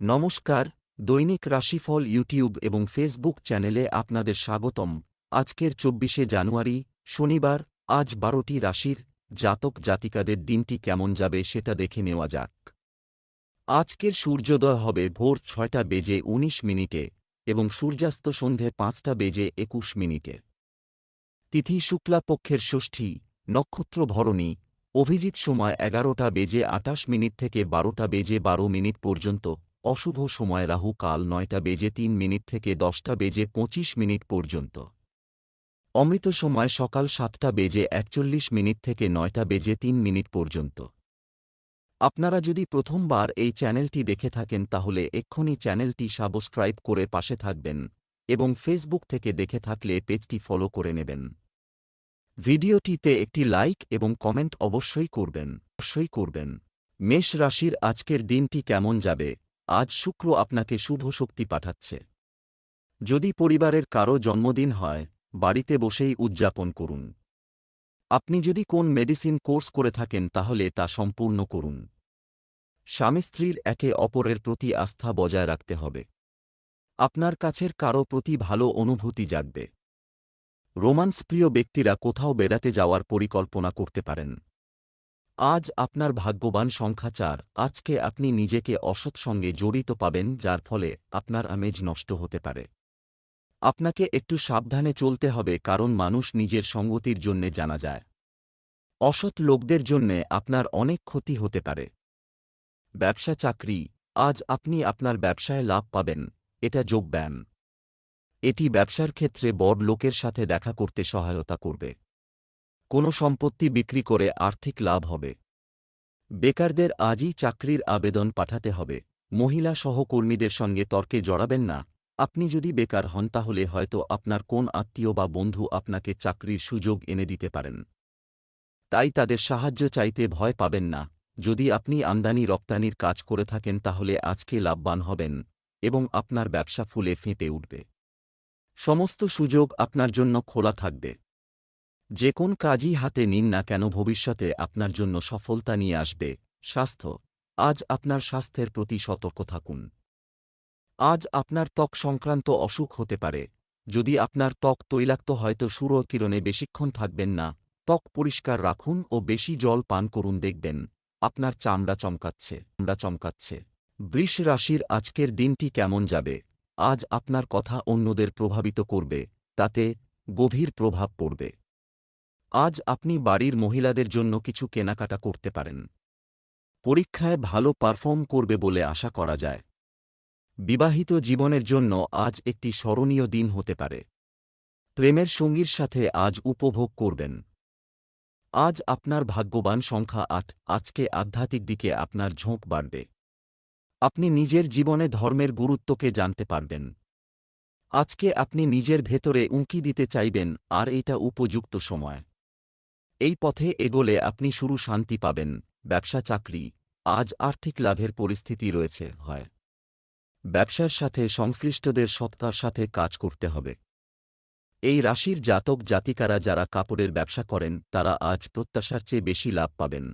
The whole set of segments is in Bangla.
নমস্কার, দৈনিক রাশিফল ইউটিউব এবং ফেসবুক চ্যানেলে আপনাদের স্বাগতম। আজকের চব্বিশে জানুয়ারি, শনিবার, আজ বারোটি রাশির জাতক জাতিকাদের দিনটি কেমন যাবে সেটা দেখে নেওয়া যাক। আজকের সূর্যোদয় হবে ভোর ছয়টা বেজে ১৯ মিনিটে এবং সূর্যাস্ত সন্ধে পাঁচটা বেজে একুশ মিনিটে। তিথি শুক্লাপক্ষের ষষ্ঠী, নক্ষত্র ভরণী, অভিজিৎ সময় এগারোটা বেজে আটাশ মিনিট থেকে বারোটা বেজে বারো মিনিট পর্যন্ত। অশুভ সময় রাহু কাল নয়টা বেজে তিন মিনিট থেকে দশটা বেজে পঁচিশ মিনিট পর্যন্ত। অমৃত সময় সকাল সাতটা বেজে একচল্লিশ মিনিট থেকে নয়টা বেজে তিন মিনিট পর্যন্ত। আপনারা যদি প্রথমবার এই চ্যানেলটি দেখে থাকেন তাহলে এক্ষুনি চ্যানেলটি সাবস্ক্রাইব করে পাশে থাকবেন এবং ফেসবুক থেকে দেখে থাকলে পেজটি ফলো করে নেবেন। ভিডিওটিতে একটি লাইক এবং কমেন্ট অবশ্যই করবেন অবশ্যই করবেন। মেষ রাশির আজকের দিনটি কেমন যাবে? আজ শুক্র আপনাকে শুভ শক্তি পাঠাচ্ছে। যদি পরিবারের কারও জন্মদিন হয়, বাড়িতে বসেই উদযাপন করুন। আপনি যদি কোন মেডিসিন কোর্স করে থাকেন, তাহলে তা সম্পূর্ণ করুন। স্বামী স্ত্রীর একে অপরের প্রতি আস্থা বজায় রাখতে হবে। আপনার কাছের কারও প্রতি ভালো অনুভূতি জাগবে। রোমান্স প্রিয় ব্যক্তিরা কোথাও বেড়াতে যাওয়ার পরিকল্পনা করতে পারেন। আজ আপনার ভাগ্যবান সংখ্যা চার। আজকে আপনি নিজেকে অসৎ সঙ্গে জড়িত পাবেন, যার ফলে আপনার আমেজ নষ্ট হতে পারে। আপনাকে একটু সাবধানে চলতে হবে, কারণ মানুষ নিজের সঙ্গতির জন্যে জানা যায়। অসৎ লোকদের জন্যে আপনার অনেক ক্ষতি হতে পারে। ব্যবসা চাকরি। আজ আপনি আপনার ব্যবসায় লাভ পাবেন। এটা যোগ যোগব্যায়াম এটি ব্যবসার ক্ষেত্রে বড় লোকের সাথে দেখা করতে সহায়তা করবে। কোনো সম্পত্তি বিক্রি করে আর্থিক লাভ হবে। বেকারদের আজই চাকরির আবেদন পাঠাতে হবে। মহিলা সহকর্মীদের সঙ্গে তর্কে জড়াবেন না। আপনি যদি বেকার হন তাহলে হয়তো আপনার কোন আত্মীয় বা বন্ধু আপনাকে চাকরির সুযোগ এনে দিতে পারেন। তাই তাদের সাহায্য চাইতে ভয় পাবেন না। যদি আপনি আমদানি রপ্তানির কাজ করে থাকেন তাহলে আজকে লাভবান হবেন এবং আপনার ব্যবসা ফুলে ফেঁপে উঠবে। সমস্ত সুযোগ আপনার জন্য খোলা থাকবে। যে কোন কাজই হাতে নিন না কেন ভবিষ্যতে আপনার জন্য সফলতা নিয়ে আসবে। স্বাস্থ্য। আজ আপনার স্বাস্থ্যের প্রতি সতর্ক থাকুন। আজ আপনার ত্বক সংক্রান্ত অসুখ হতে পারে। যদি আপনার ত্বক তৈলাক্ত হয়তো সূর্যকিরণে বেশিক্ষণ থাকবেন না। ত্বক পরিষ্কার রাখুন ও বেশি জল পান করুন দেখবেন। আপনার চামড়া চমকাচ্ছে। চামড়া চমকাচ্ছে। বৃষ রাশির আজকের দিনটি কেমন যাবে? আজ আপনার কথা অন্যদের প্রভাবিত করবে। তাতে গভীর প্রভাব পড়বে। আজ আপনি বাড়ির মহিলাদের জন্য কিছু কেনাকাটা করতে পারেন। পরীক্ষায় ভালো পারফর্ম করবে বলে আশা করা যায়। বিবাহিত জীবনের জন্য আজ একটি স্মরণীয় দিন হতে পারে। প্রেমের সঙ্গীর সাথে আজ উপভোগ করবেন। আজ আপনার ভাগ্যবান সংখ্যা আট, আজকে আধ্যাত্মিক দিকে আপনার ঝোঁক বাড়বে। আপনি নিজের জীবনে ধর্মের গুরুত্বকে জানতে পারবেন। আজকে আপনি নিজের ভেতরে উঁকি দিতে চাইবেন, আর এটা উপযুক্ত সময়। এই পথে এগোলে আপনি শুরু শান্তি পাবেন, ব্যবসা চাকরি, আজ আর্থিক লাভের পরিস্থিতি রয়েছে, হয়। ব্যবসার সাথে সংশ্লিষ্টদের সত্তার সাথে কাজ করতে হবে। এই রাশির জাতক জাতিকারা যারা কাপড়ের ব্যবসা করেন, তারা আজ প্রত্যাশার চেয়ে বেশি লাভ পাবেন।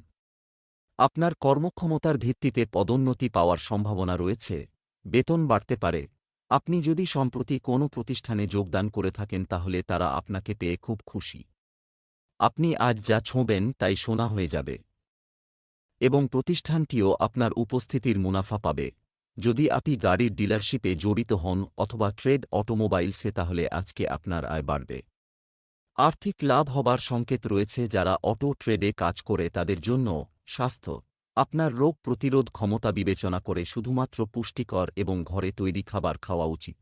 আপনার কর্মক্ষমতার ভিত্তিতে পদোন্নতি পাওয়ার সম্ভাবনা রয়েছে, বেতন বাড়তে পারে। আপনি যদি সম্প্রতি কোনো প্রতিষ্ঠানে যোগদান করে থাকেন, তাহলে তারা আপনাকে পেয়ে খুব খুশি। আপনি আজ যা ছোঁবেন তাই সোনা হয়ে যাবে। এবং প্রতিষ্ঠানটিও আপনার উপস্থিতির মুনাফা পাবে। যদি আপনি গাড়ির ডিলারশিপে জড়িত হন অথবা ট্রেড অটোমোবাইলসে, তাহলে আজকে আপনার আয় বাড়বে। আর্থিক লাভ হবার সংকেত রয়েছে যারা অটো ট্রেডে কাজ করে, তাদের জন্য স্বাস্থ্য। আপনার রোগ প্রতিরোধ ক্ষমতা বিবেচনা করে শুধুমাত্র পুষ্টিকর এবং ঘরে তৈরি খাবার খাওয়া উচিত।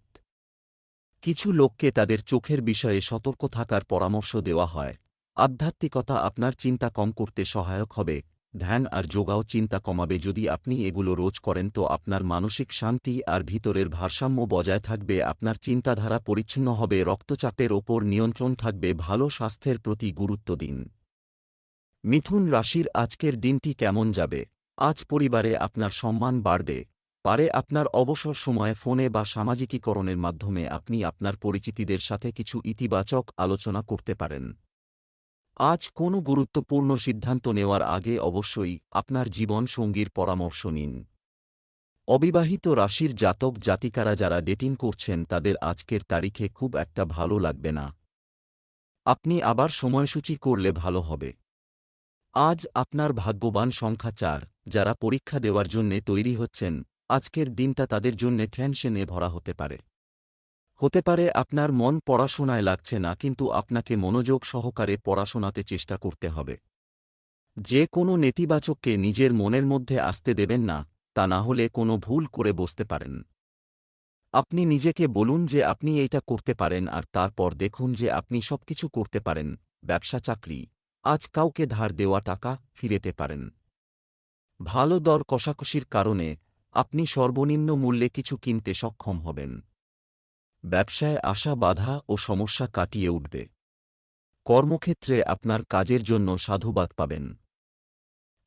কিছু লোককে তাদের চোখের বিষয়ে সতর্ক থাকার পরামর্শ দেওয়া হয়। আধ্যাত্মিকতা আপনার চিন্তা কম করতে সহায়ক হবে। ধ্যান আর যোগাও চিন্তা কমাবে। যদি আপনি এগুলো রোজ করেন তো আপনার মানসিক শান্তি আর ভিতরের ভারসাম্য বজায় থাকবে। আপনার চিন্তাধারা পরিচ্ছন্ন হবে। রক্তচাপের ওপর নিয়ন্ত্রণ থাকবে। ভালো স্বাস্থ্যের প্রতি গুরুত্ব দিন। মিথুন রাশির আজকের দিনটি কেমন যাবে? আজ পরিবারে আপনার সম্মান বাড়বে। পারে আপনার অবসর সময়ে ফোনে বা সামাজিকীকরণের মাধ্যমে আপনি আপনার পরিচিতিদের সাথে কিছু ইতিবাচক আলোচনা করতে পারেন। আজ কোনো গুরুত্বপূর্ণ সিদ্ধান্ত নেওয়ার আগে অবশ্যই আপনার জীবন সঙ্গীর পরামর্শ নিন। অবিবাহিত রাশির জাতক জাতিকারা যারা ডেটিং করছেন তাদের আজকের তারিখে খুব একটা ভালো লাগবে না। আপনি আবার সময়সূচি করলে ভালো হবে। আজ আপনার ভাগ্যবান সংখ্যা চার, যারা পরীক্ষা দেওয়ার জন্যে তৈরি হচ্ছেন, আজকের দিনটা তাদের জন্যে টেনশনে ভরা হতে পারে। হতে পারে আপনার মন পড়াশোনায় লাগছে না, কিন্তু আপনাকে মনোযোগ সহকারে পড়াশোনাতে চেষ্টা করতে হবে। যে কোনো নেতিবাচককে নিজের মনের মধ্যে আসতে দেবেন না, তা না হলে কোনো ভুল করে বসতে পারেন। আপনি নিজেকে বলুন যে আপনি এইটা করতে পারেন আর তারপর দেখুন যে আপনি সবকিছু করতে পারেন, ব্যবসা, চাকরি। আজ কাউকে ধার দেওয়া টাকা ফিরেতে পারেন। ভালো দর কষাকষির কারণে আপনি সর্বনিম্ন মূল্যে কিছু কিনতে সক্ষম হবেন। ব্যবসায় আসা বাধা ও সমস্যা কাটিয়ে উঠবে। কর্মক্ষেত্রে আপনার কাজের জন্য সাধুবাদ পাবেন।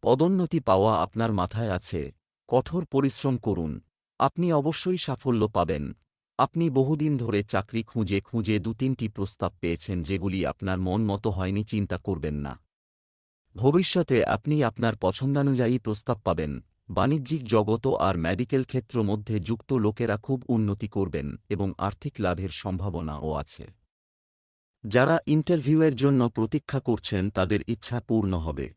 পদোন্নতি পাওয়া আপনার মাথায় আছে। কঠোর পরিশ্রম করুন। আপনি অবশ্যই সাফল্য পাবেন। আপনি বহুদিন ধরে চাকরি খুঁজে খুঁজে দু তিনটি প্রস্তাব পেয়েছেন যেগুলি আপনার মন মতো হয়নি চিন্তা করবেন না। ভবিষ্যতে আপনি আপনার পছন্দানুযায়ী প্রস্তাব পাবেন। বাণিজ্যিক জগত আর মেডিকেল ক্ষেত্র মধ্যে যুক্ত লোকেরা খুব উন্নতি করবেন এবং আর্থিক লাভের সম্ভাবনাও আছে। যারা ইন্টারভিউয়ের জন্য প্রতীক্ষা করছেন, তাদের ইচ্ছা পূর্ণ হবে।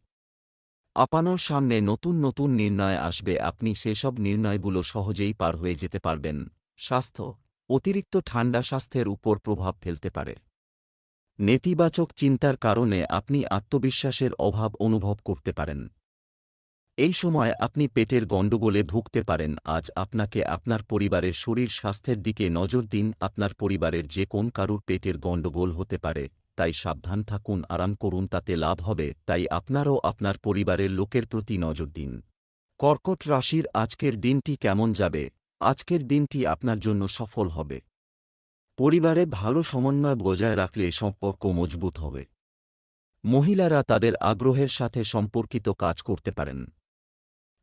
আপানোর সামনে নতুন নতুন নির্ণয় আসবে। আপনি সেসব নির্ণয়গুলো সহজেই পার হয়ে যেতে পারবেন। স্বাস্থ্য, অতিরিক্ত ঠান্ডা স্বাস্থ্যের উপর প্রভাব ফেলতে পারে। নেতিবাচক চিন্তার কারণে আপনি আত্মবিশ্বাসের অভাব অনুভব করতে পারেন। এই সময় আপনি পেটের গণ্ডগোলে ভুগতে পারেন, আজ আপনাকে আপনার পরিবারের শরীর স্বাস্থ্যের দিকে নজর দিন, আপনার পরিবারের যে কোন কারুর পেটের গণ্ডগোল হতে পারে, তাই সাবধান থাকুন, আরাম করুন, তাতে লাভ হবে, তাই আপনারও আপনার পরিবারের লোকের প্রতি নজর দিন। কর্কট রাশির আজকের দিনটি কেমন যাবে? আজকের দিনটি আপনার জন্য সফল হবে। পরিবারে ভালো সমন্বয় বজায় রাখলে সম্পর্ক মজবুত হবে। মহিলারা তাদের আগ্রহের সাথে সম্পর্কিত কাজ করতে পারেন।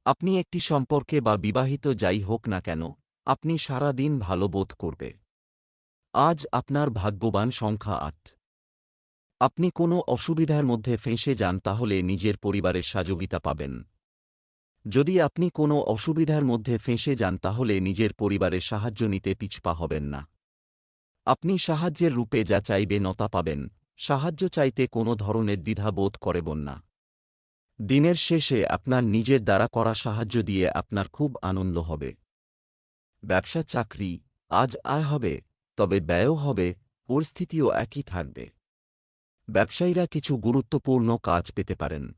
আপনি একটি সম্পর্কে বা বিবাহিত যাই হোক না কেন, আপনি সারা দিন ভালো বোধ করবে। আজ আপনার ভাগ্যবান সংখ্যা আট। আপনি কোনো অসুবিধার মধ্যে ফেঁসে যান তাহলে নিজের পরিবারের সাযোগিতা পাবেন। যদি আপনি কোনো অসুবিধার মধ্যে ফেঁসে যান তাহলে নিজের পরিবারের সাহায্য নিতে পিছপা হবেন না। আপনি সাহায্যের রূপে যা চাইবে নতা পাবেন, সাহায্য চাইতে কোনো ধরনের দ্বিধা বোধ করবেন না। দিনের শেষে আপনার নিজের দ্বারা করা সাহায্য দিয়ে আপনার খুব আনন্দ হবে। ব্যবসা চাকরি আজ আয় হবে, তবে ব্যয়ও হবে, পরিস্থিতিও একই থাকবে। ব্যবসায়ীরা কিছু গুরুত্বপূর্ণ কাজ পেতে পারেন।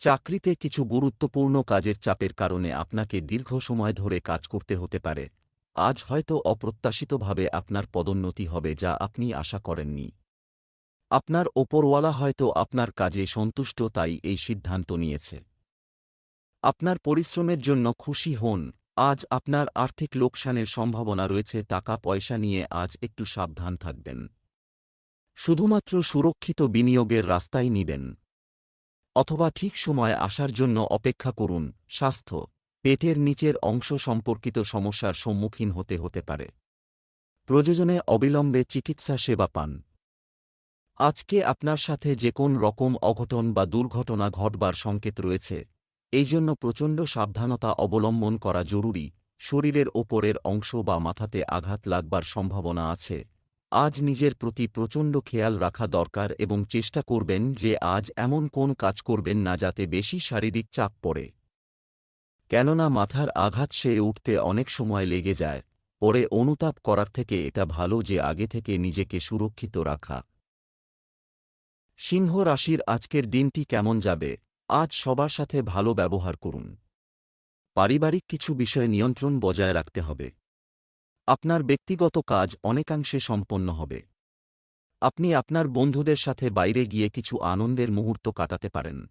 চাকরিতে কিছু গুরুত্বপূর্ণ কাজের চাপের কারণে আপনাকে দীর্ঘ সময় ধরে কাজ করতে হতে পারে। আজ হয়তো অপ্রত্যাশিতভাবে আপনার পদোন্নতি হবে যা আপনি আশা করেননি। আপনার ওপরওয়ালা হয়তো আপনার কাজে সন্তুষ্ট, তাই এই সিদ্ধান্ত নিয়েছে। আপনার পরিশ্রমের জন্য খুশি হন। আজ আপনার আর্থিক লোকসানের সম্ভাবনা রয়েছে, টাকা পয়সা নিয়ে আজ একটু সাবধান থাকবেন। শুধুমাত্র সুরক্ষিত বিনিয়োগের রাস্তাই নিবেন। অথবা ঠিক সময় আসার জন্য অপেক্ষা করুন। স্বাস্থ্য, পেটের নিচের অংশ সম্পর্কিত সমস্যার সম্মুখীন হতে হতে পারে। প্রয়োজনে অবিলম্বে চিকিৎসা সেবা পান। আজকে আপনার সাথে যে কোন রকম অঘটন বা দুর্ঘটনা ঘটবার সংকেত রয়েছে এই জন্য প্রচণ্ড সাবধানতা অবলম্বন করা জরুরি। শরীরের ওপরের অংশ বা মাথাতে আঘাত লাগবার সম্ভাবনা আছে। আজ নিজের প্রতি প্রচণ্ড খেয়াল রাখা দরকার এবং চেষ্টা করবেন যে আজ এমন কোন কাজ করবেন না যাতে বেশি শারীরিক চাপ পড়ে। কেননা মাথার আঘাত সে উঠতে অনেক সময় লেগে যায়। পরে অনুতাপ করার থেকে এটা ভালো যে আগে থেকে নিজেকে সুরক্ষিত রাখা। সিংহ রাশির আজকের দিনটি কেমন যাবে? আজ সবার সাথে ভালো ব্যবহার করুন। পারিবারিক কিছু বিষয়ে নিয়ন্ত্রণ বজায় রাখতে হবে। আপনার ব্যক্তিগত কাজ অনেকাংশে সম্পন্ন হবে। আপনি আপনার বন্ধুদের সাথে বাইরে গিয়ে কিছু আনন্দের মুহূর্ত কাটাতে পারেন।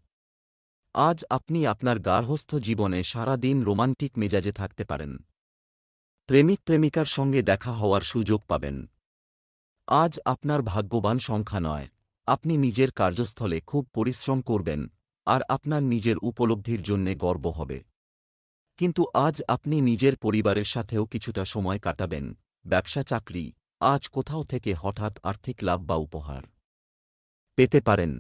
আজ আপনি আপনার গার্হস্থ জীবনে সারা দিন রোমান্টিক মেজাজে থাকতে পারেন। প্রেমিক প্রেমিকার সঙ্গে দেখা হওয়ার সুযোগ পাবেন। আজ আপনার ভাগ্যবান সংখ্যা নয়। আপনি নিজের কার্যস্থলে খুব পরিশ্রম করবেন, আর আপনার নিজের উপলব্ধির জন্যে গর্ব হবে। কিন্তু আজ আপনি নিজের পরিবারের সাথেও কিছুটা সময় কাটাবেন, ব্যবসা চাকরি, আজ কোথাও থেকে হঠাৎ আর্থিক লাভ বা উপহার পেতে পারেন।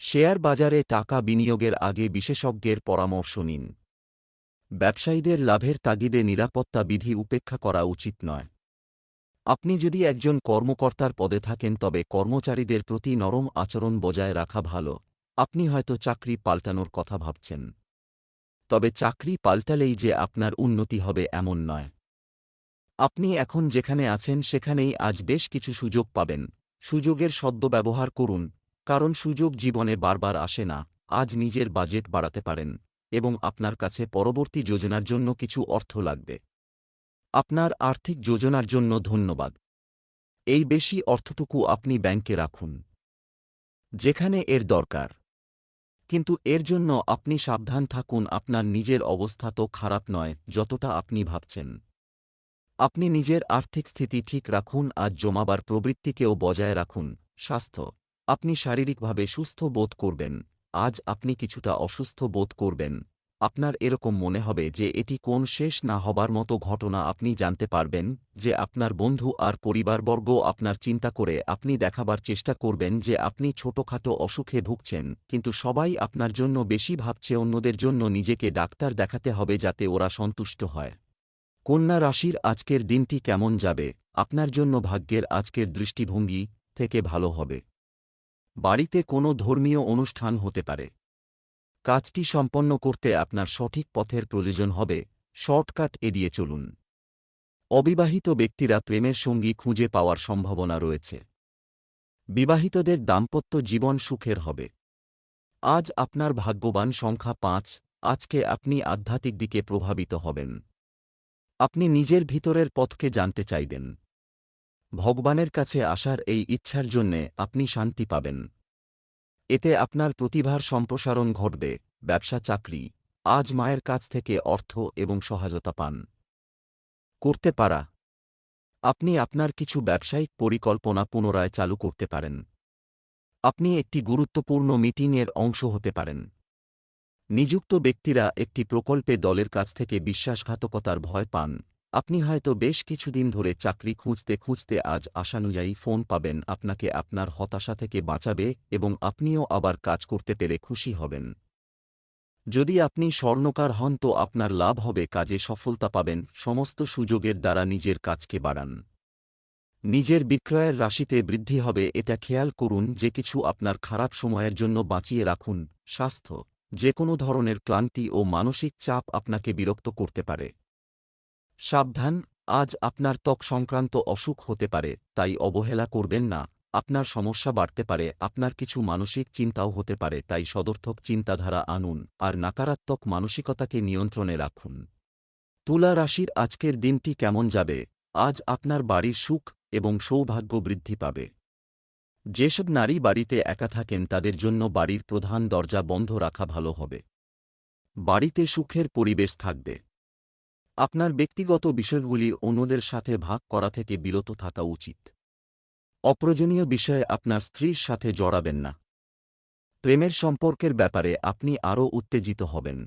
শেয়ার বাজারে টাকা বিনিয়োগের আগে বিশেষজ্ঞের পরামর্শ নিন। ব্যবসায়ীদের লাভের তাগিদে নিরাপত্তা বিধি উপেক্ষা করা উচিত নয়। আপনি যদি একজন কর্মকর্তার পদে থাকেন, তবে কর্মচারীদের প্রতি নরম আচরণ বজায় রাখা ভালো। আপনি হয়তো চাকরি পাল্টানোর কথা ভাবছেন। তবে চাকরি পাল্টালেই যে আপনার উন্নতি হবে এমন নয়। আপনি এখন যেখানে আছেন, সেখানেই আজ বেশ কিছু সুযোগ পাবেন। সুযোগের সদ্ব্যবহার করুন, কারণ সুযোগ জীবনে বারবার আসে না, আজ নিজের বাজেট বাড়াতে পারেন, এবং আপনার কাছে পরবর্তী যোজনার জন্য কিছু অর্থ লাগবে। আপনার আর্থিক যোজনার জন্য ধন্যবাদ। এই বেশি অর্থটুকু আপনি ব্যাংকে রাখুন। যেখানে এর দরকার। কিন্তু এর জন্য আপনি সাবধান থাকুন, আপনার নিজের অবস্থা তো খারাপ নয়, যতটা আপনি ভাবছেন। আপনি নিজের আর্থিক স্থিতি ঠিক রাখুন আজ জমাবার প্রবৃত্তিকেও বজায় রাখুন। স্বাস্থ্য। আপনি শারীরিকভাবে সুস্থ বোধ করবেন। আজ আপনি কিছুটা অসুস্থ বোধ করবেন। আপনার এরকম মনে হবে যে এটি কোন শেষ না হবার মতো ঘটনা আপনি জানতে পারবেন, যে আপনার বন্ধু আর পরিবারবর্গ আপনার চিন্তা করে আপনি দেখাবার চেষ্টা করবেন যে আপনি ছোটখাটো অসুখে ভুগছেন, কিন্তু সবাই আপনার জন্য বেশি ভাবছে অন্যদের জন্য নিজেকে ডাক্তার দেখাতে হবে যাতে ওরা সন্তুষ্ট হয়। কন্যা রাশির আজকের দিনটি কেমন যাবে? আপনার জন্য ভাগ্যের আজকের দৃষ্টিভঙ্গি থেকে ভালো হবে। বাড়িতে কোনো ধর্মীয় অনুষ্ঠান হতে পারে। কাজটি সম্পন্ন করতে আপনার সঠিক পথের প্রয়োজন হবে। শর্টকাট এড়িয়ে চলুন। অবিবাহিত ব্যক্তিরা প্রেমের সঙ্গী খুঁজে পাওয়ার সম্ভাবনা রয়েছে। বিবাহিতদের দাম্পত্য জীবন সুখের হবে। আজ আপনার ভাগ্যবান সংখ্যা পাঁচ, আজকে আপনি আধ্যাত্মিক দিকে প্রভাবিত হবেন। আপনি নিজের ভিতরের পথকে জানতে চাইবেন। ভগবানের কাছে আসার এই ইচ্ছার জন্যে আপনি শান্তি পাবেন। এতে আপনার প্রতিভার সম্প্রসারণ ঘটবে, ব্যবসা, চাকরি। আজ মায়ের কাছ থেকে অর্থ এবং সহায়তা পান। করতে পারা। আপনি আপনার কিছু ব্যবসায়িক পরিকল্পনা পুনরায় চালু করতে পারেন। আপনি একটি গুরুত্বপূর্ণ মিটিংয়ের অংশ হতে পারেন। নিযুক্ত ব্যক্তিরা একটি প্রকল্পে দলের কাছ থেকে বিশ্বাসঘাতকতার ভয় পান। আপনি হয়তো বেশ কিছুদিন ধরে চাকরি খুঁজতে খুঁজতে আজ আশানুযায়ী ফোন পাবেন, আপনাকে আপনার হতাশা থেকে বাঁচাবে এবং আপনিও আবার কাজ করতে পেরে খুশি হবেন। যদি আপনি স্বর্ণকার হন তো আপনার লাভ হবে, কাজে সফলতা পাবেন, সমস্ত সুযোগের দ্বারা নিজের কাজকে বাড়ান। নিজের বিক্রয়ের রাশিতে বৃদ্ধি হবে, এটা খেয়াল করুন যে কিছু আপনার খারাপ সময়ের জন্য বাঁচিয়ে রাখুন, স্বাস্থ্য যে কোনো ধরনের ক্লান্তি ও মানসিক চাপ আপনাকে বিরক্ত করতে পারে। সাবধান, আজ আপনার ত্বক সংক্রান্ত অসুখ হতে পারে, তাই অবহেলা করবেন না, আপনার সমস্যা বাড়তে পারে, আপনার কিছু মানসিক চিন্তাও হতে পারে, তাই সদর্থক চিন্তাধারা আনুন, আর নাকারাত্মক মানসিকতাকে নিয়ন্ত্রণে রাখুন। তুলা রাশির আজকের দিনটি কেমন যাবে? আজ আপনার বাড়ির সুখ এবং সৌভাগ্য বৃদ্ধি পাবে। যেসব নারী বাড়িতে একা থাকেন, তাদের জন্য বাড়ির প্রধান দরজা বন্ধ রাখা ভালো হবে। বাড়িতে সুখের পরিবেশ থাকবে। আপনার ব্যক্তিগত বিষয়গুলি অন্যদের সাথে ভাগ করা থেকে বিরত থাকা উচিত। অপ্রয়োজনীয় বিষয়ে আপনার স্ত্রীর সাথে জড়াবেন না। প্রেমের সম্পর্কের ব্যাপারে আপনি আরও উত্তেজিত হবেন।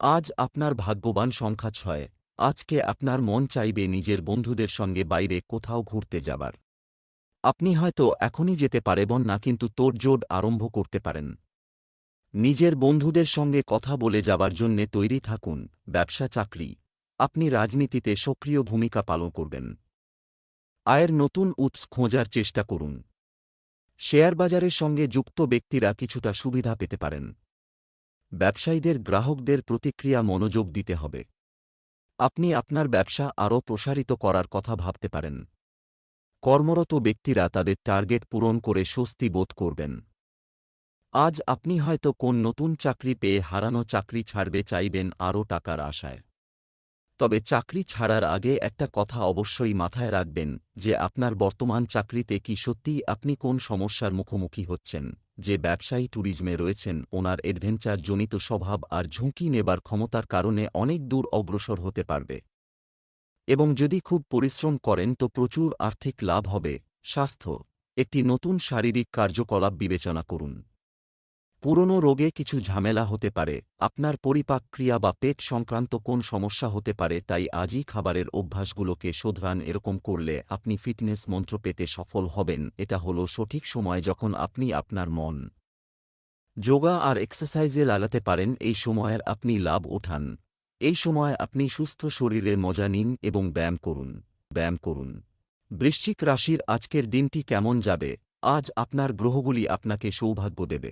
আজ আপনার ভাগ্যবান সংখ্যা ছয়। আজকে আপনার মন চাইবে নিজের বন্ধুদের সঙ্গে বাইরে কোথাও ঘুরতে যাবার। আপনি হয়তো এখনই যেতে পারেবন না, কিন্তু তোড়জোড় আরম্ভ করতে পারেন। নিজের বন্ধুদের সঙ্গে কথা বলে যাবার জন্যে তৈরি থাকুন, ব্যবসা চাকরি। আপনি রাজনীতিতে সক্রিয় ভূমিকা পালন করবেন। আয়ের নতুন উৎস খোঁজার চেষ্টা করুন। শেয়ার বাজারের সঙ্গে যুক্ত ব্যক্তিরা কিছুটা সুবিধা পেতে পারেন। ব্যবসায়ীদের গ্রাহকদের প্রতিক্রিয়া মনোযোগ দিতে হবে। আপনি আপনার ব্যবসা আরও প্রসারিত করার কথা ভাবতে পারেন। কর্মরত ব্যক্তিরা তাদের টার্গেট পূরণ করে স্বস্তি বোধ করবেন। আজ আপনি হয়তো কোন নতুন চাকরি পেয়ে হারানো চাকরি ছাড়বে চাইবেন আরও টাকার আশায়। তবে চাকরি ছাড়ার আগে একটা কথা অবশ্যই মাথায় রাখবেন যে আপনার বর্তমান চাকরিতে কি সত্যিই আপনি কোন সমস্যার মুখোমুখি হচ্ছেন, যে ব্যবসায়ী ট্যুরিজমে রয়েছেন, ওনার অ্যাডভেঞ্চার জনিত স্বভাব আর ঝুঁকি নেবার ক্ষমতার কারণে অনেক দূর অগ্রসর হতে পারবে। এবং যদি খুব পরিশ্রম করেন তো প্রচুর আর্থিক লাভ হবে। স্বাস্থ্য, একটি নতুন শারীরিক কার্যকলাপ বিবেচনা করুন। পুরনো রোগে কিছু ঝামেলা হতে পারে, আপনার পরিপাক ক্রিয়া বা পেট সংক্রান্ত কোন সমস্যা হতে পারে তাই আজই খাবারের অভ্যাসগুলোকে শোধরান, এরকম করলে আপনি ফিটনেস মন্ত্র পেতে সফল হবেন, এটা হলো সঠিক সময় যখন আপনি আপনার মন, যোগা আর এক্সারসাইজে লাগাতে পারেন, এই সময়ের আপনি লাভ ওঠান। এই সময় আপনি সুস্থ শরীরে মজা নিন এবং ব্যায়াম করুন ব্যায়াম করুন। বৃশ্চিক রাশির আজকের দিনটি কেমন যাবে? আজ আপনার গ্রহগুলি আপনাকে সৌভাগ্য দেবে।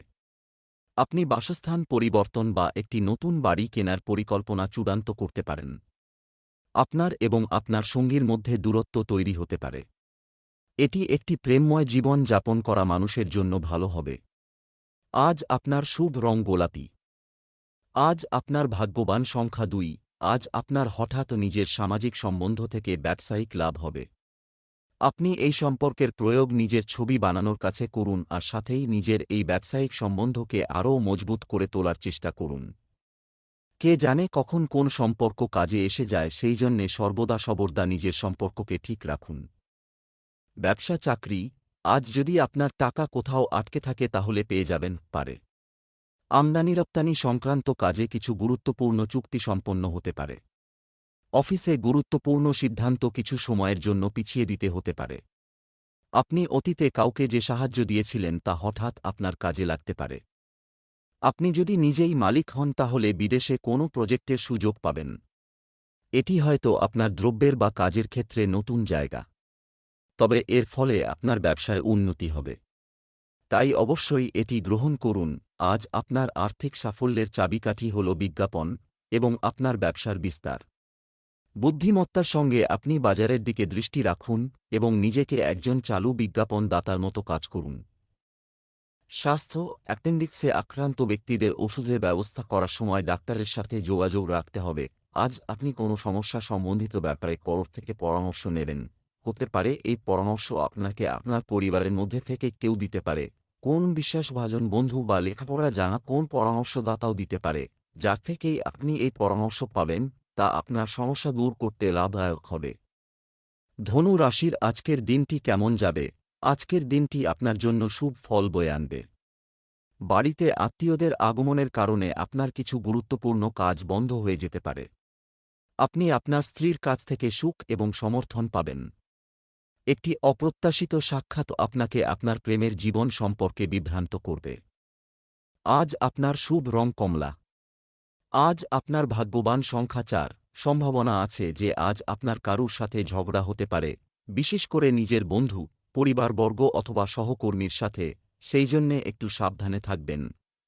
আপনি বাসস্থান পরিবর্তন বা একটি নতুন বাড়ি কেনার পরিকল্পনা চূড়ান্ত করতে পারেন। আপনার এবং আপনার সঙ্গীর মধ্যে দূরত্ব তৈরি হতে পারে। এটি একটি প্রেমময় জীবন যাপন করা মানুষের জন্য ভালো হবে। আজ আপনার শুভ রং গোলাপি। আজ আপনার ভাগ্যবান সংখ্যা দুই। আজ আপনার হঠাৎ নিজের সামাজিক সম্বন্ধ থেকে ব্যবসায়িক লাভ হবে। আপনি এই সম্পর্কের প্রয়োগ নিজের ছবি বানানোর কাছে করুন আর সাথেই নিজের এই ব্যবসায়িক সম্বন্ধকে আরও মজবুত করে তোলার চেষ্টা করুন। কে জানে কখন কোন সম্পর্ক কাজে এসে যায়, সেই জন্যে সর্বদা সবর্দা নিজের সম্পর্ককে ঠিক রাখুন। ব্যবসা চাকরি, আজ যদি আপনার টাকা কোথাও আটকে থাকে তাহলে পেয়ে যাবেন, পারে। আমদানি রপ্তানি সংক্রান্ত কাজে কিছু গুরুত্বপূর্ণ চুক্তি সম্পন্ন হতে পারে। অফিসে গুরুত্বপূর্ণ সিদ্ধান্ত কিছু সময়ের জন্য পিছিয়ে দিতে হতে পারে। আপনি অতীতে কাউকে যে সাহায্য দিয়েছিলেন তা হঠাৎ আপনার কাজে লাগতে পারে। আপনি যদি নিজেই মালিক হন তাহলে বিদেশে কোনো প্রজেক্টের সুযোগ পাবেন। এটি হয়তো আপনার দ্রব্যের বা কাজের ক্ষেত্রে নতুন জায়গা। তবে এর ফলে আপনার ব্যবসায় উন্নতি হবে। তাই অবশ্যই এটি গ্রহণ করুন। আজ আপনার আর্থিক সাফল্যের চাবিকাঠি হল বিজ্ঞাপন এবং আপনার ব্যবসার বিস্তার। বুদ্ধিমত্তার সঙ্গে আপনি বাজারের দিকে দৃষ্টি রাখুন এবং নিজেকে একজন চালু বিজ্ঞাপন দাতার মতো কাজ করুন। স্বাস্থ্য, অ্যাপেন্ডিক্সে আক্রান্ত ব্যক্তিদের ওষুধের ব্যবস্থা করার সময় ডাক্তারের সাথে যোগাযোগ রাখতে হবে। আজ আপনি কোনো সমস্যা সম্বন্ধিত ব্যাপারে করর থেকে পরামর্শ নেবেন। হতে পারে এই পরামর্শ আপনাকে আপনার পরিবারের মধ্যে থেকে কেউ দিতে পারে। কোন বিশ্বাসভাজন বন্ধু বা লেখাপড়া জানা কোন পরামর্শদাতাও দিতে পারে, যার থেকেই আপনি এই পরামর্শ পাবেন। তা আপনার সমস্যা দূর করতে লাভদায়ক হবে। ধনু রাশির আজকের দিনটি কেমন যাবে? আজকের দিনটি আপনার জন্য শুভ ফল বয়ে আনবে। বাড়িতে আত্মীয়দের আগমনের কারণে আপনার কিছু গুরুত্বপূর্ণ কাজ বন্ধ হয়ে যেতে পারে। আপনি আপনার স্ত্রীর কাছ থেকে সুখ এবং সমর্থন পাবেন। একটি অপ্রত্যাশিত সাক্ষাৎ আপনাকে আপনার প্রেমের জীবন সম্পর্কে বিভ্রান্ত করবে। আজ আপনার শুভ রং কমলা। আজ আপনার ভাগ্যবান সংখ্যা চার। সম্ভাবনা আছে যে আজ আপনার কারুর সাথে ঝগড়া হতে পারে, বিশেষ করে নিজের বন্ধু, পরিবারবর্গ অথবা সহকর্মীর সাথে, সেই জন্যে একটু সাবধানে থাকবেন।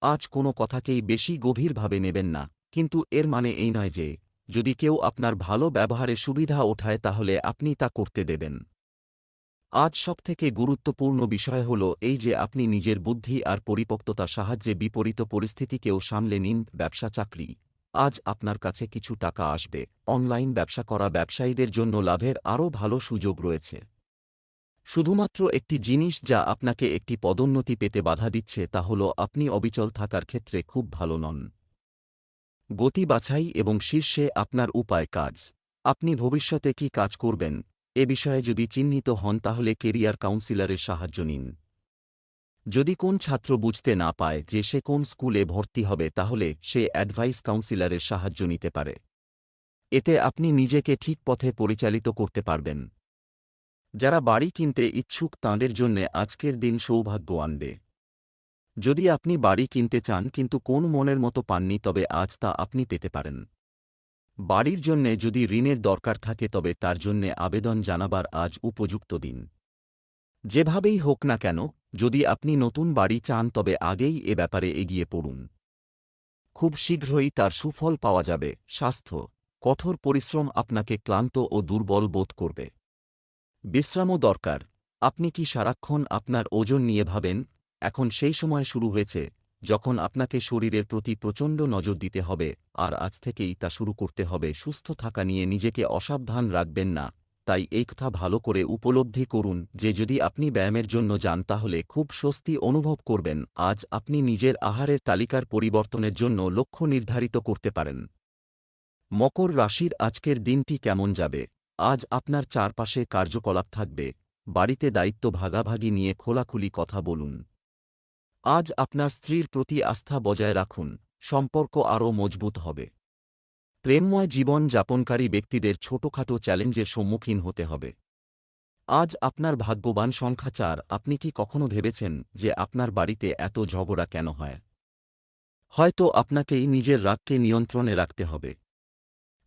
আজ কোনো কথাকেই বেশি গভীরভাবে নেবেন না, কিন্তু এর মানে এই নয় যে, যদি কেউ আপনার ভালো ব্যবহারে সুবিধা ওঠায় তাহলে আপনি তা করতে দেবেন। আজ সবথেকে গুরুত্বপূর্ণ বিষয় হল এই যে আপনি নিজের বুদ্ধি আর পরিপক্ততা সাহায্যে বিপরীত পরিস্থিতিকেও সামলে নিন ব্যবসা চাকরি। আজ আপনার কাছে কিছু টাকা আসবে। অনলাইন ব্যবসা করা ব্যবসায়ীদের জন্য লাভের আরও ভালো সুযোগ রয়েছে। শুধুমাত্র একটি জিনিস যা আপনাকে একটি পদোন্নতি পেতে বাধা দিচ্ছে তা হল আপনি অবিচল থাকার ক্ষেত্রে খুব ভালো নন। গতি বাছাই এবং শীর্ষে আপনার উপায় কাজ। আপনি ভবিষ্যতে কি কাজ করবেন? এ বিষয়ে যদি চিহ্নিত হন তাহলে কেরিয়ার কাউন্সিলরের সাহায্য নিন। যদি কোন ছাত্র বুঝতে না পায় যে সে কোন স্কুলে ভর্তি হবে তাহলে সে অ্যাডভাইস কাউন্সিলরের সাহায্য নিতে পারে। এতে আপনি নিজেকে ঠিক পথে পরিচালিত করতে পারবেন। যারা বাড়ি কিনতে ইচ্ছুক তাঁদের জন্যে আজকের দিন সৌভাগ্য আনবে। যদি আপনি বাড়ি কিনতে চান কিন্তু কোন মনের মতো পাননি তবে আজ তা আপনি পেতে পারেন। বাড়ির জন্যে যদি ঋণের দরকার থাকে তবে তার জন্যে আবেদন জানাবার আজ উপযুক্ত দিন। যেভাবেই হোক না কেন, যদি আপনি নতুন বাড়ি চান তবে আগেই এ ব্যাপারে এগিয়ে পড়ুন। খুব শীঘ্রই তার সুফল পাওয়া যাবে। স্বাস্থ্য, কঠোর পরিশ্রম আপনাকে ক্লান্ত ও দুর্বল বোধ করবে। বিশ্রামও দরকার। আপনি কি সারাক্ষণ আপনার ওজন নিয়ে ভাবেন? এখন সেই সময় শুরু হয়েছে। যখন আপনাকে শরীরের প্রতি প্রচণ্ড নজর দিতে হবে, আর আজ থেকেই তা শুরু করতে হবে, সুস্থ থাকা নিয়ে নিজেকে অসাবধান রাখবেন না। তাই এই কথা ভালো করে উপলব্ধি করুন যে যদি আপনি ব্যায়ামের জন্য যান তাহলে খুব স্বস্তি অনুভব করবেন। আজ আপনি নিজের আহারের তালিকার পরিবর্তনের জন্য লক্ষ্য নির্ধারিত করতে পারেন। মকর রাশির আজকের দিনটি কেমন যাবে? আজ আপনার চারপাশে কার্যকলাপ থাকবে। বাড়িতে দায়িত্ব ভাগাভাগি নিয়ে খোলাখুলি কথা বলুন। আজ আপনার স্ত্রীর প্রতি আস্থা বজায় রাখুন, সম্পর্ক আরও মজবুত হবে। প্রেমময় জীবন যাপনকারী ব্যক্তিদের ছোটখাটো চ্যালেঞ্জের সম্মুখীন হতে হবে। আজ আপনার ভাগ্যবান সংখ্যা চার, আপনি কি কখনো ভেবেছেন যে আপনার বাড়িতে এত ঝগড়া কেন হয়? হয়তো আপনাকেই নিজের রাগকে নিয়ন্ত্রণে রাখতে হবে।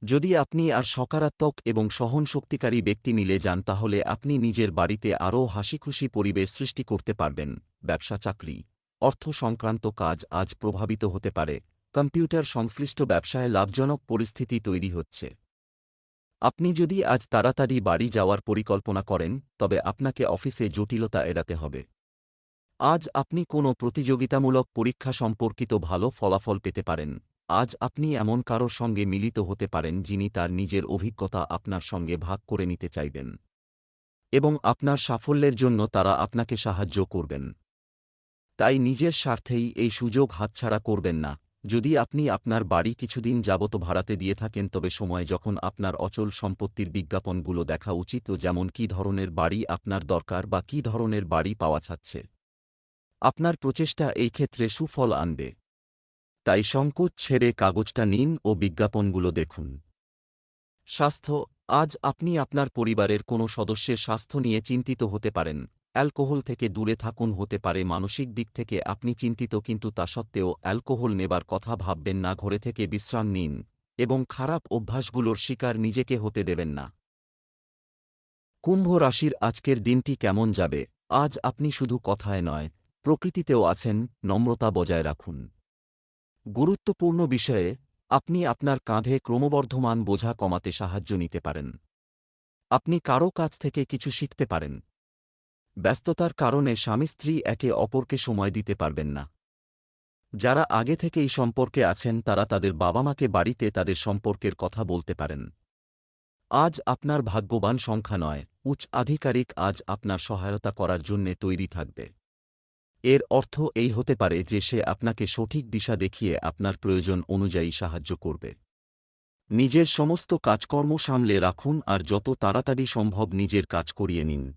যদি আপনি আর সকারাত্মক এবং সহনশক্তিকারী ব্যক্তি মিলে যান, তাহলে আপনি নিজের বাড়িতে আরও হাসিখুশি পরিবেশ সৃষ্টি করতে পারবেন, ব্যবসা, চাকরি। অর্থ সংক্রান্ত কাজ আজ প্রভাবিত হতে পারে। কম্পিউটার সংশ্লিষ্ট ব্যবসায় লাভজনক পরিস্থিতি তৈরি হচ্ছে। আপনি যদি আজ তাড়াতাড়ি বাড়ি যাওয়ার পরিকল্পনা করেন, তবে আপনাকে অফিসে জটিলতা এড়াতে হবে। আজ আপনি কোনো প্রতিযোগিতামূলক পরীক্ষা সম্পর্কিত ভালো ফলাফল পেতে পারেন। আজ আপনি এমন কারোর সঙ্গে মিলিত হতে পারেন, যিনি তার নিজের অভিজ্ঞতা আপনার সঙ্গে ভাগ করে নিতে চাইবেন। এবং আপনার সাফল্যের জন্য তারা আপনাকে সাহায্য করবেন। তাই নিজের স্বার্থেই এই সুযোগ হাতছাড়া করবেন না। যদি আপনি আপনার বাড়ি কিছুদিন যাবত ভাড়াতে দিয়ে থাকেন, তবে সময় যখন আপনার অচল সম্পত্তির বিজ্ঞাপনগুলো দেখা উচিত, যেমন কী ধরনের বাড়ি আপনার দরকার বা কী ধরনের বাড়ি পাওয়া যাচ্ছে। আপনার প্রচেষ্টা এই ক্ষেত্রে সুফল আনবে। তাই সংকোচ ছেড়ে কাগজটা নিন ও বিজ্ঞাপনগুলো দেখুন। স্বাস্থ্য, আজ আপনি আপনার পরিবারের কোনো সদস্যের স্বাস্থ্য নিয়ে চিন্তিত হতে পারেন। অ্যালকোহল থেকে দূরে থাকুন হতে পারে মানসিক দিক থেকে আপনি চিন্তিত কিন্তু তা সত্ত্বেও অ্যালকোহল নেবার কথা ভাববেন না, ঘরে থেকে বিশ্রাম নিন এবং খারাপ অভ্যাসগুলোর শিকার নিজেকে হতে দেবেন না। কুম্ভ রাশির আজকের দিনটি কেমন যাবে? আজ আপনি শুধু কথায় নয়, প্রকৃতিতেও আছেন, নম্রতা বজায় রাখুন। গুরুত্বপূর্ণ বিষয়ে, আপনি আপনার কাঁধে ক্রমবর্ধমান বোঝা কমাতে সাহায্য নিতে পারেন। আপনি কারও কাছ থেকে কিছু শিখতে পারেন। ব্যস্ততার কারণে স্বামী স্ত্রী একে অপরকে সময় দিতে পারবেন না। যারা আগে থেকেই সম্পর্কে আছেন, তারা তাদের বাবা মাকে বাড়িতে তাদের সম্পর্কের কথা বলতে পারেন। আজ আপনার ভাগ্যবান সংখ্যা নয়, উচ্চ আধিকারিক আজ আপনার সহায়তা করার জন্যে তৈরি থাকবে। এর অর্থ এই হতে পারে যে সে আপনাকে সঠিক দিশা দেখিয়ে আপনার প্রয়োজন অনুযায়ী সাহায্য করবে। নিজের সমস্ত কাজকর্ম সামলে রাখুন আর যত তাড়াতাড়ি সম্ভব নিজের কাজ করিয়ে নিন।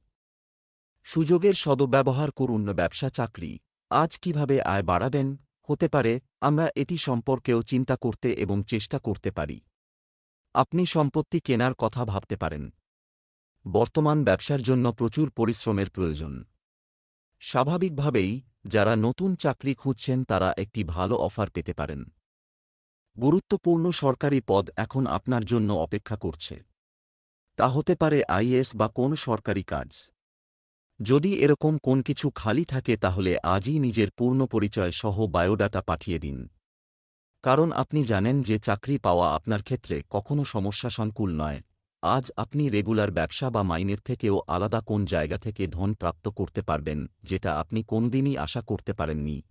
সুযোগের সদব্যবহার করুন ব্যবসা চাকরি। আজ কীভাবে আয় বাড়াবেন? হতে পারে, আমরা এটি সম্পর্কেও চিন্তা করতে এবং চেষ্টা করতে পারি। আপনি সম্পত্তি কেনার কথা ভাবতে পারেন। বর্তমান ব্যবসার জন্য প্রচুর পরিশ্রমের প্রয়োজন। স্বাভাবিকভাবেই, যারা নতুন চাকরি খুঁজছেন তারা একটি ভালো অফার পেতে পারেন। গুরুত্বপূর্ণ সরকারি পদ এখন আপনার জন্য অপেক্ষা করছে। তা হতে পারে আইএস বা কোন সরকারি কাজ। যদি এরকম কোন কিছু খালি থাকে তাহলে আজই নিজের পূর্ণ পরিচয় সহ বায়োডাটা পাঠিয়ে দিন। কারণ আপনি জানেন যে চাকরি পাওয়া আপনার ক্ষেত্রে কখনো সমস্যা সংকুল নয়। আজ আপনি রেগুলার ব্যবসা বা মাইনের থেকেও আলাদা কোন জায়গা থেকে ধন প্রাপ্ত করতে পারবেন, যেটা আপনি কোনদিনই আশা করতে পারেননি।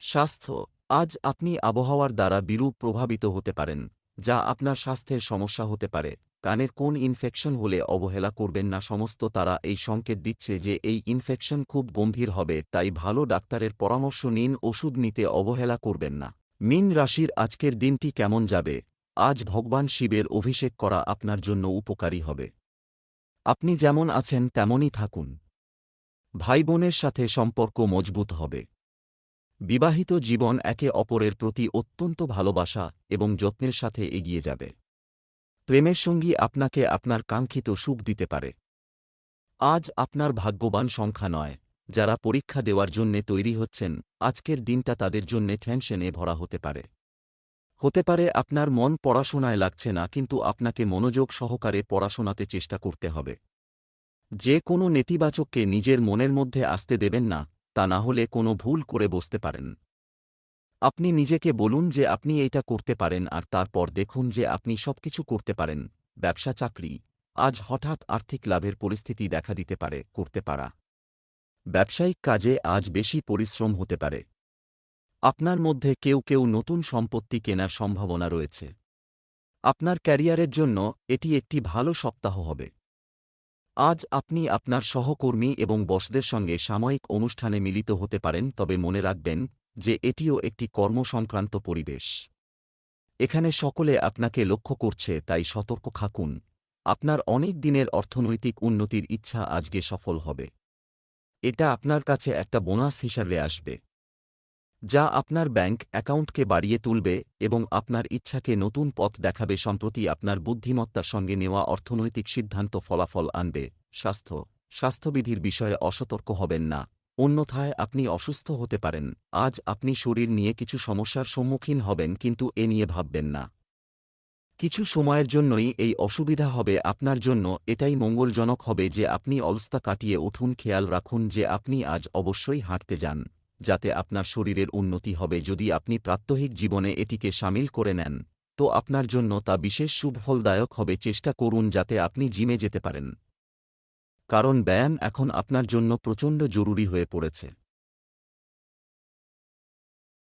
স্বাস্থ্য, আজ আপনি আবহাওয়ার দ্বারা বিরূপ প্রভাবিত হতে পারেন, যা আপনার স্বাস্থ্যের সমস্যা হতে পারে। কানের কোন ইনফেকশন হলে অবহেলা করবেন না। সমস্ত তারা এই সংকেত দিচ্ছে যে এই ইনফেকশন খুব গম্ভীর হবে, তাই ভালো ডাক্তারের পরামর্শ নিন, ওষুধ নিতে অবহেলা করবেন না। মিন রাশির আজকের দিনটি কেমন যাবে? আজ ভগবান শিবের অভিষেক করা আপনার জন্য উপকারী হবে। আপনি যেমন আছেন, তেমনই থাকুন। ভাই বোনের সাথে সম্পর্ক মজবুত হবে। বিবাহিত জীবন একে অপরের প্রতি অত্যন্ত ভালোবাসা এবং যত্নের সাথে এগিয়ে যাবে। প্রেমের সঙ্গী আপনাকে আপনার কাঙ্ক্ষিত সুখ দিতে পারে। আজ আপনার ভাগ্যবান সংখ্যা নয়, যারা পরীক্ষা দেওয়ার জন্যে তৈরি হচ্ছেন, আজকের দিনটা তাদের জন্যে টেনশনে ভরা হতে পারে। হতে পারে আপনার মন পড়াশোনায় লাগছে না, কিন্তু আপনাকে মনোযোগ সহকারে পড়াশোনাতে চেষ্টা করতে হবে। যে কোনো নেতিবাচককে নিজের মনের মধ্যে আসতে দেবেন না, তা না হলে কোনো ভুল করে বসতে পারেন। আপনি নিজেকে বলুন যে আপনি এইটা করতে পারেন আর তারপর দেখুন যে আপনি সবকিছু করতে পারেন, ব্যবসা, চাকরি। আজ হঠাৎ আর্থিক লাভের পরিস্থিতি দেখা দিতে পারে, করতে পারা। ব্যবসায়িক কাজে আজ বেশি পরিশ্রম হতে পারে। আপনার মধ্যে কেউ কেউ নতুন সম্পত্তি কেনার সম্ভাবনা রয়েছে। আপনার ক্যারিয়ারের জন্য এটি একটি ভালো সপ্তাহ হবে। আজ আপনি আপনার সহকর্মী এবং বসদের সঙ্গে সাময়িক অনুষ্ঠানে মিলিত হতে পারেন, তবে মনে রাখবেন যে এটিও একটি কর্মসংক্রান্ত পরিবেশ। এখানে সকলে আপনাকে লক্ষ্য করছে, তাই সতর্ক থাকুন। আপনার অনেক দিনের অর্থনৈতিক উন্নতির ইচ্ছা আজকে সফল হবে। এটা আপনার কাছে একটা বোনাস হিসাবে আসবে। যা আপনার ব্যাংক অ্যাকাউন্টকে বাড়িয়ে তুলবে এবং আপনার ইচ্ছাকে নতুন পথ দেখাবে সম্প্রতি আপনার বুদ্ধিমত্তার সঙ্গে নেওয়া অর্থনৈতিক সিদ্ধান্ত ফলাফল আনবে। স্বাস্থ্য। স্বাস্থ্যবিধির বিষয়ে অসতর্ক হবেন না। অন্যথায় আপনি অসুস্থ হতে পারেন। আজ আপনি শরীর নিয়ে কিছু সমস্যার সম্মুখীন হবেন কিন্তু এ নিয়ে ভাববেন না। কিছু সময়ের জন্যই এই অসুবিধা হবে আপনার জন্য। এটাই মঙ্গলজনক হবে যে আপনি অলস্তা কাটিয়ে উঠুন। খেয়াল রাখুন যে আপনি আজ অবশ্যই হাঁটতে যান, যাতে আপনার শরীরের উন্নতি হবে। যদি আপনি প্রাত্যহিক জীবনে এটিকে সামিল করে নেন, তো আপনার জন্য তা বিশেষ সুফলদায়ক হবে। চেষ্টা করুন যাতে আপনি জিমে যেতে পারেন। কারণ ব্যায়াম এখন আপনার জন্য প্রচণ্ড জরুরি হয়ে পড়েছে।